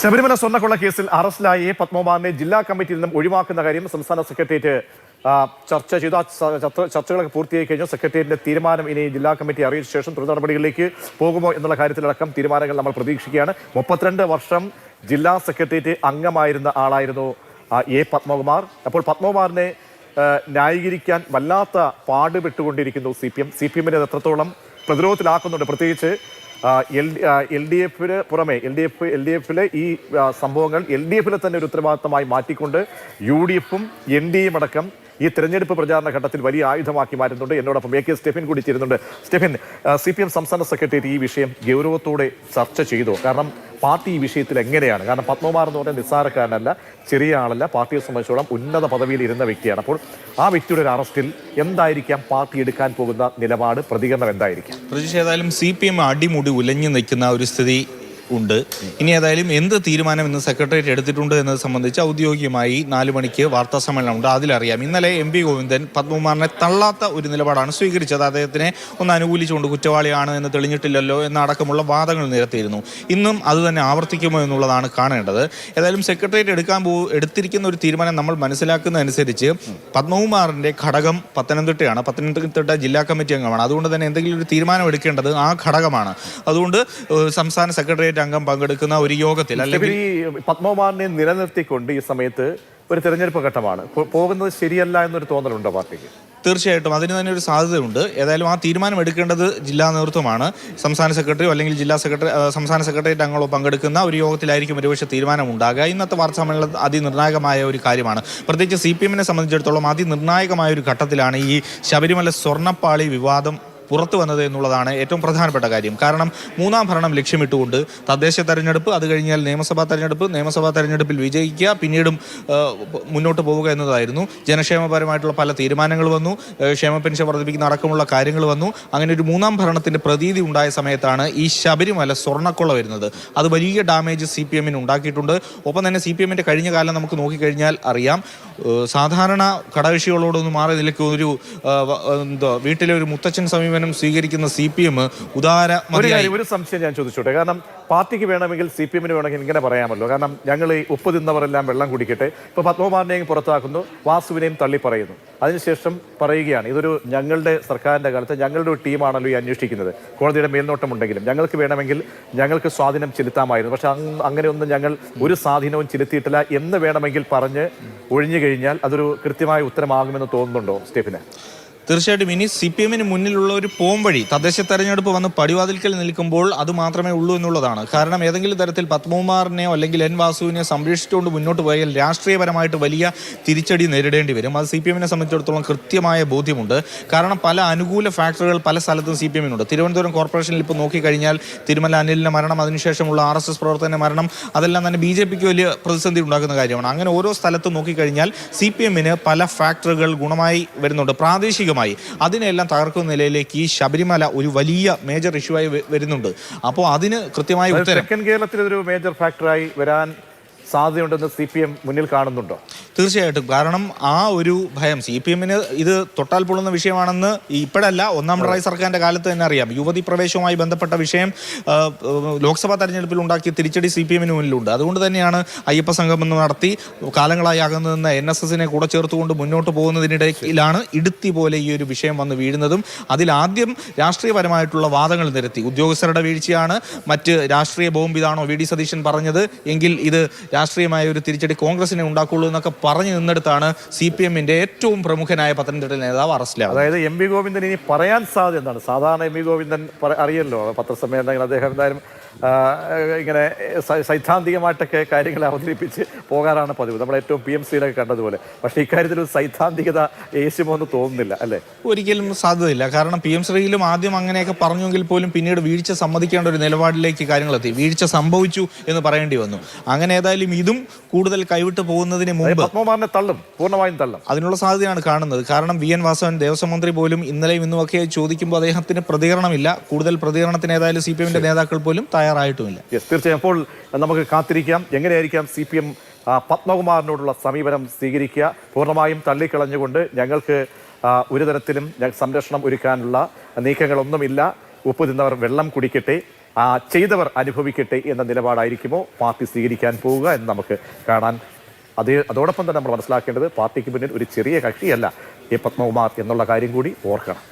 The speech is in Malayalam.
ശബരിമല സ്വർണക്കൊള്ള കേസിൽ അറസ്റ്റിലായ എ പത്മകുമാറിനെ ജില്ലാ കമ്മിറ്റിയിൽ നിന്നും ഒഴിവാക്കുന്ന കാര്യം സംസ്ഥാന സെക്രട്ടേറിയറ്റ് ചർച്ച ചെയ്തു. ആ ചർച്ചകളൊക്കെ പൂർത്തിയായി കഴിഞ്ഞു. സെക്രട്ടേറിയറ്റിന്റെ തീരുമാനം ഇനി ജില്ലാ കമ്മിറ്റി അറിയിച്ച ശേഷം തുടർ നടപടികളിലേക്ക് പോകുമോ എന്നുള്ള കാര്യത്തിലടക്കം തീരുമാനങ്ങൾ നമ്മൾ പ്രതീക്ഷിക്കുകയാണ്. മുപ്പത്തിരണ്ട് വർഷം ജില്ലാ സെക്രട്ടേറിയറ്റ് അംഗമായിരുന്ന ആളായിരുന്നു എ പത്മകുമാർ. അപ്പോൾ പത്മകുമാറിനെ ന്യായീകരിക്കാൻ വല്ലാത്ത പാടുപെട്ടുകൊണ്ടിരിക്കുന്നു C P M. C P എമ്മിനെ എത്രത്തോളം പ്രതിരോധത്തിലാക്കുന്നുണ്ട്. പ്രത്യേകിച്ച് എൽ എൽ ഡി എഫിന് പുറമെ L D F L D എഫിലെ ഈ സംഭവങ്ങൾ എൽ ഡി എഫിലെ തന്നെ ഒരു ഉത്തരവാദിത്തമായി മാറ്റിക്കൊണ്ട് യു ഡി എഫും എൻ ഡി എയും അടക്കം ഈ തെരഞ്ഞെടുപ്പ് പ്രചാരണ ഘട്ടത്തിൽ വലിയ ആയുധമാക്കി മാറ്റുന്നുണ്ട്. എന്നോടൊപ്പം എ കെ സ്റ്റെഫിൻ കൂടി ചേരുന്നുണ്ട്. സ്റ്റെഫിൻ സി പി എം സംസ്ഥാന സെക്രട്ടേറിയറ്റ് ഈ വിഷയം ഗൗരവത്തോടെ ചർച്ച ചെയ്തു. കാരണം പാർട്ടി ഈ വിഷയത്തിൽ എങ്ങനെയാണ്? കാരണം പത്മകുമാർ എന്ന് പറഞ്ഞാൽ നിസ്സാരക്കാരനല്ല ചെറിയ ആളല്ല പാർട്ടിയെ സംബന്ധിച്ചോളം ഉന്നത പദവിയിൽ ഇരുന്ന വ്യക്തിയാണ്. അപ്പോൾ ആ വ്യക്തിയുടെ ഒരു അറസ്റ്റിൽ എന്തായിരിക്കാം പാർട്ടി എടുക്കാൻ പോകുന്ന നിലപാട്? പ്രതികരണം എന്തായിരിക്കാം? പ്രതീക്ഷ ഏതായാലും സി പി എം അടിമുടി ഉലഞ്ഞു നിൽക്കുന്ന ഒരു സ്ഥിതി ഉണ്ട്. ഇനി ഏതായാലും എന്ത് തീരുമാനം ഇന്ന് സെക്രട്ടേറിയറ്റ് എടുത്തിട്ടുണ്ട് എന്നത് സംബന്ധിച്ച് ഔദ്യോഗികമായി നാല് മണിക്ക് വാർത്താ സമ്മേളനമുണ്ട്. അതിലറിയാം. ഇന്നലെ എം പി ഗോവിന്ദൻ പത്മകുമാറിനെ തള്ളാത്ത ഒരു നിലപാടാണ് സ്വീകരിച്ചത്. അദ്ദേഹത്തിനെ ഒന്ന് അനുകൂലിച്ചുകൊണ്ട് കുറ്റവാളിയാണ് എന്ന് തെളിഞ്ഞിട്ടില്ലല്ലോ എന്നടക്കമുള്ള വാദങ്ങൾ നിരത്തിയിരുന്നു. ഇന്നും അത് തന്നെ ആവർത്തിക്കുമോ എന്നുള്ളതാണ് കാണേണ്ടത്. ഏതായാലും സെക്രട്ടേറിയറ്റ് എടുക്കാൻ പോ എടുത്തിരിക്കുന്ന ഒരു തീരുമാനം നമ്മൾ മനസ്സിലാക്കുന്നതനുസരിച്ച് പത്മകുമാറിന്റെ ഘടകം പത്തനംതിട്ടയാണ്. പത്തനംതിട്ട ജില്ലാ കമ്മിറ്റി അംഗമാണ്. അതുകൊണ്ട് തന്നെ എന്തെങ്കിലും ഒരു തീരുമാനം എടുക്കേണ്ടത് ആ ഘടകമാണ്. അതുകൊണ്ട് സംസ്ഥാന സെക്രട്ടേറിയറ്റ് അംഗം പങ്കെടുക്കുന്ന ഒരു യോഗത്തിൽ അല്ലെങ്കിൽ ഈ പത്മകുമാറിനെ നിലനിർത്തിക്കൊണ്ട് ഈ സമയത്ത് ഒരു തെരഞ്ഞെടുപ്പ് ഘട്ടമാണ്. പോകുന്നത് ശരിയല്ല എന്നൊരു തോന്നലുണ്ടോ പാർട്ടിക്ക്? തീർച്ചയായിട്ടും. അതിന് തന്നെ ഒരു സാധ്യതയുണ്ട്. ഏതായാലും ആ തീരുമാനം എടുക്കേണ്ടത് ജില്ലാ നേതൃത്വമാണ്. സംസ്ഥാന സെക്രട്ടറിയോ അല്ലെങ്കിൽ ജില്ലാ സെക്രട്ടറി സംസ്ഥാന സെക്രട്ടേറിയറ്റ് അംഗങ്ങളോ പങ്കെടുക്കുന്ന ഒരു യോഗത്തിലായിരിക്കും ഒരുപക്ഷെ തീരുമാനം ഉണ്ടാകുക ഇന്നത്തെ വാർത്താ സമ്മേളനം അതിനിർണായകമായ ഒരു കാര്യമാണ്. പ്രത്യേകിച്ച് സി പി എമ്മിനെ സംബന്ധിച്ചിടത്തോളം അതിനിർണായകമായ ഒരു ഘട്ടത്തിലാണ് ഈ ശബരിമല സ്വർണപ്പാളി വിവാദം പുറത്തു വന്നത് എന്നുള്ളതാണ് ഏറ്റവും പ്രധാനപ്പെട്ട കാര്യം. കാരണം മൂന്നാം ഭരണം ലക്ഷ്യമിട്ടുകൊണ്ട് തദ്ദേശ തെരഞ്ഞെടുപ്പ് അത് കഴിഞ്ഞാൽ നിയമസഭാ തെരഞ്ഞെടുപ്പ് നിയമസഭാ തെരഞ്ഞെടുപ്പിൽ വിജയിക്കുക പിന്നീടും മുന്നോട്ട് പോവുക എന്നതായിരുന്നു. ജനക്ഷേമപരമായിട്ടുള്ള പല തീരുമാനങ്ങൾ വന്നു. ക്ഷേമ പെൻഷൻ വർദ്ധിപ്പിക്കുന്ന അടക്കമുള്ള കാര്യങ്ങൾ വന്നു. അങ്ങനെ ഒരു മൂന്നാം ഭരണത്തിന്റെ പ്രതീതി ഉണ്ടായ സമയത്താണ് ഈ ശബരിമല സ്വർണക്കൊള്ള വരുന്നത്. അത് വലിയ ഡാമേജ് സി പി എമ്മിന് ഉണ്ടാക്കിയിട്ടുണ്ട്. ഒപ്പം തന്നെ സി പി എമ്മിന്റെ കഴിഞ്ഞ കാലം നമുക്ക് നോക്കിക്കഴിഞ്ഞാൽ അറിയാം. സാധാരണ കടകക്ഷികളോടൊന്നും മാറി നിലയ്ക്ക് ഒരു എന്തോ വീട്ടിലെ ഒരു മുത്തച്ഛൻ സമീപനം സ്വീകരിക്കുന്ന സി പി എം ഉദാര ഒരു കാര്യം ഒരു സംശയം ഞാൻ ചോദിച്ചോട്ടെ. കാരണം പാർട്ടിക്ക് വേണമെങ്കിൽ സി പി എമ്മിന് വേണമെങ്കിൽ ഇങ്ങനെ പറയാമല്ലോ. കാരണം ഞങ്ങൾ ഈ ഉപ്പ് തിന്നവരെല്ലാം വെള്ളം കുടിക്കട്ടെ. ഇപ്പൊ പത്മകുമാറിനെയും പുറത്താക്കുന്നു വാസുവിനെയും തള്ളി പറയുന്നു. അതിനുശേഷം പറയുകയാണ് ഇതൊരു ഞങ്ങളുടെ സർക്കാരിന്റെ കാലത്ത് ഞങ്ങളുടെ ഒരു ടീമാണല്ലോ ഈ അന്വേഷിക്കുന്നത്. കോടതിയുടെ മേൽനോട്ടമുണ്ടെങ്കിലും ഞങ്ങൾക്ക് വേണമെങ്കിൽ ഞങ്ങൾക്ക് സ്വാധീനം ചെലുത്താമായിരുന്നു. പക്ഷെ അങ്ങനെയൊന്നും ഞങ്ങൾ ഒരു സ്വാധീനവും ചെലുത്തിയിട്ടില്ല എന്ന് വേണമെങ്കിൽ പറഞ്ഞ് ഒഴിഞ്ഞു കഴിഞ്ഞാൽ അതൊരു കൃത്യമായ ഉത്തരമാകുമെന്ന് തോന്നുന്നുണ്ടോ സ്റ്റെഫിന്? തീർച്ചയായിട്ടും ഇനി സി പി എമ്മിന് മുന്നിലുള്ള ഒരു പോംവഴി തദ്ദേശ തെരഞ്ഞെടുപ്പ് വന്ന് പടിവാതിൽക്കൽ നിൽക്കുമ്പോൾ അത് മാത്രമേ ഉള്ളൂ എന്നുള്ളതാണ്. കാരണം ഏതെങ്കിലും തരത്തിൽ പത്മകുമാറിനെയോ അല്ലെങ്കിൽ എൻ വാസുവിനെയോ സംരക്ഷിച്ചുകൊണ്ട് മുന്നോട്ട് പോയാൽ രാഷ്ട്രീയപരമായിട്ട് വലിയ തിരിച്ചടി നേരിടേണ്ടി വരും. അത് സി പി എമ്മിനെ സംബന്ധിച്ചിടത്തോളം കൃത്യമായ ബോധ്യമുണ്ട്. കാരണം പല അനുകൂല ഫാക്ടറുകൾ പല സ്ഥലത്തും സി പി എമ്മിനുണ്ട്. തിരുവനന്തപുരം കോർപ്പറേഷനിൽ ഇപ്പോൾ നോക്കിക്കഴിഞ്ഞാൽ തിരുമല അനിലിന്റെ മരണം അതിനുശേഷമുള്ള ആർ എസ് എസ് പ്രവർത്തകന്റെ മരണം അതെല്ലാം തന്നെ ബി ജെ പിക്ക് വലിയ പ്രതിസന്ധി ഉണ്ടാക്കുന്ന കാര്യമാണ്. അങ്ങനെ ഓരോ സ്ഥലത്തും നോക്കിക്കഴിഞ്ഞാൽ സി പി എമ്മിന് പല ഫാക്ടറുകൾ ഗുണമായി വരുന്നുണ്ട്. പ്രാദേശികമായി അതിനെല്ലാം തകർക്കുന്ന നിലയിലേക്ക് ഈ ശബരിമല ഒരു വലിയ മേജർ ഇഷ്യൂ ആയി വരുന്നുണ്ട്. അപ്പോൾ അതിന് കൃത്യമായി ഉത്തരം. തെക്കൻ കേരളത്തിൽ ഒരു മേജർ ഫാക്ടറായി വരാൻ സാധ്യതയുണ്ടെന്ന് സി പി എം മുന്നിൽ കാണുന്നുണ്ടോ? തീർച്ചയായിട്ടും. കാരണം ആ ഒരു ഭയം സി പി എമ്മിന് ഇത് തൊട്ടാൽ പൊള്ളുന്ന വിഷയമാണെന്ന് ഇപ്പോഴല്ല ഒന്നാം പിണറായി സർക്കാരിന്റെ കാലത്ത് തന്നെ അറിയാം. യുവതി പ്രവേശവുമായി ബന്ധപ്പെട്ട വിഷയം ലോക്സഭാ തെരഞ്ഞെടുപ്പിൽ ഉണ്ടാക്കിയ തിരിച്ചടി സി പി എമ്മിന് മുന്നിലുണ്ട്. അതുകൊണ്ട് തന്നെയാണ് അയ്യപ്പ എന്ന് നടത്തി കാലങ്ങളായി അകന്നു നിന്ന് എൻ എസ് എസിനെ കൂടെ ചേർത്തുകൊണ്ട് മുന്നോട്ട് പോകുന്നതിനിടയിലാണ് ഇടുത്തി പോലെ ഈ ഒരു വിഷയം വന്ന് വീഴുന്നതും. അതിലാദ്യം രാഷ്ട്രീയപരമായിട്ടുള്ള വാദങ്ങൾ നിരത്തി. ഉദ്യോഗസ്ഥരുടെ വീഴ്ചയാണ് മറ്റ് രാഷ്ട്രീയ ബോംബ് ഇതാണോ വി ഡി സതീശൻ പറഞ്ഞത് എങ്കിൽ ഇത് രാഷ്ട്രീയമായ ഒരു തിരിച്ചടി കോൺഗ്രസിനെ ഉണ്ടാക്കുള്ളൂ എന്നൊക്കെ പറഞ്ഞു നിന്നെടുത്താണ് സി പി എമ്മിന്റെ ഏറ്റവും പ്രമുഖനായ പത്തനംതിട്ട നേതാവ് അറസ്റ്റിലാണ് അതായത് എം വി ഗോവിന്ദൻ ഇനി പറയാൻ സാധ്യത എന്താണ്? സാധാരണ എം വി ഗോവിന്ദൻ അറിയല്ലോ പത്രസമ്മേളനങ്ങൾ അദ്ദേഹം എന്തായാലും ഇങ്ങനെ സൈദ്ധാന്തികമായിട്ടൊക്കെ കാര്യങ്ങൾ അവതരിപ്പിച്ച് പോകാറാണ് പതിവ്. നമ്മൾ ഏറ്റവും പി എം സിയിലൊക്കെ കണ്ടതുപോലെ. പക്ഷേ ഇക്കാര്യത്തിൽ ഒരു സൈദ്ധാന്തികത യേശുമോ എന്ന് തോന്നുന്നില്ല അല്ലേ? ഒരിക്കലും സാധ്യതയില്ല. കാരണം പി എം ശ്രീയിലും ആദ്യം അങ്ങനെയൊക്കെ പറഞ്ഞെങ്കിൽ പോലും പിന്നീട് വീഴ്ച സമ്മതിക്കേണ്ട ഒരു നിലപാടിലേക്ക് കാര്യങ്ങളെത്തി. വീഴ്ച സംഭവിച്ചു എന്ന് പറയേണ്ടി വന്നു. അങ്ങനെ ഏതായാലും ഇതും കൂടുതൽ കൈവിട്ട് പോകുന്നതിന് മുമ്പ് പത്മകുമാറിനെ തള്ളും. പൂർണമായും തള്ളും. അതിനുള്ള സാധ്യതയാണ് കാണുന്നത്. കാരണം വി എൻ വാസവൻ ദേവസ്വം മന്ത്രി പോലും ഇന്നലെയും ഇന്നുമൊക്കെ ചോദിക്കുമ്പോൾ അദ്ദേഹത്തിന് പ്രതികരണമില്ല. കൂടുതൽ പ്രതികരണത്തിന് ഏതായാലും സി പി എമ്മിന്റെ നേതാക്കൾ പോലും തയ്യാറായിട്ടുമില്ല. തീർച്ചയായും. അപ്പോൾ നമുക്ക് കാത്തിരിക്കാം. എങ്ങനെയായിരിക്കാം സി പി എം പത്മകുമാറിനോടുള്ള സമീപനം സ്വീകരിക്കുക? പൂർണമായും തള്ളിക്കളഞ്ഞുകൊണ്ട് ഞങ്ങൾക്ക് ഒരു തരത്തിലും സംരക്ഷണം ഒരുക്കാനുള്ള നീക്കങ്ങളൊന്നുമില്ല. ഉപ്പ് തിന്നവർ വെള്ളം കുടിക്കട്ടെ. ചെയ്തവർ അനുഭവിക്കട്ടെ എന്ന നിലപാടായിരിക്കുമോ? പാർട്ടി സ്വീകരിക്കാൻ പോവുക എന്ന് നമുക്ക് കാണാൻ അതേ അതോടൊപ്പം തന്നെ നമ്മൾ മനസ്സിലാക്കേണ്ടത് പാർട്ടിക്ക് പിന്നിൽ ഒരു ചെറിയ കക്ഷിയല്ല എ പത്മകുമാർ എന്നുള്ള കാര്യം കൂടി ഓർക്കണം.